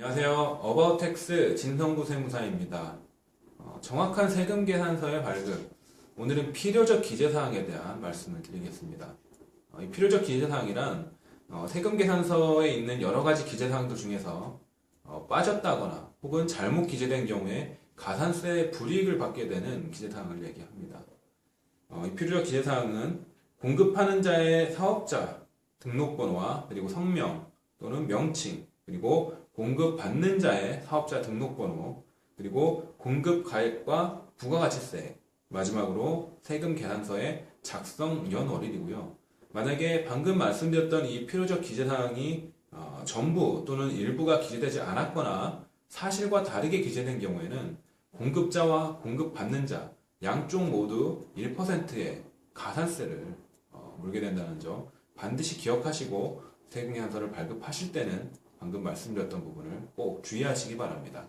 안녕하세요. 어바웃텍스 진성구 세무사입니다. 어, 정확한 세금 계산서의 발급. 오늘은 필요적 기재사항에 대한 말씀을 드리겠습니다. 어, 이 필요적 기재사항이란 어, 세금 계산서에 있는 여러 가지 기재사항들 중에서 어, 빠졌다거나 혹은 잘못 기재된 경우에 가산세 불이익을 받게 되는 기재사항을 얘기합니다. 어, 이 필요적 기재사항은 공급하는 자의 사업자 등록번호와 그리고 성명 또는 명칭 그리고 공급받는 자의 사업자 등록번호, 그리고 공급 가액과 부가가치세, 마지막으로 세금 계산서의 작성 연월일이고요. 만약에 방금 말씀드렸던 이 필요적 기재사항이 어, 전부 또는 일부가 기재되지 않았거나 사실과 다르게 기재된 경우에는 공급자와 공급받는 자 양쪽 모두 1%의 가산세를 어, 물게 된다는 점 반드시 기억하시고 세금 계산서를 발급하실 때는 방금 말씀드렸던 부분을 꼭 주의하시기 바랍니다.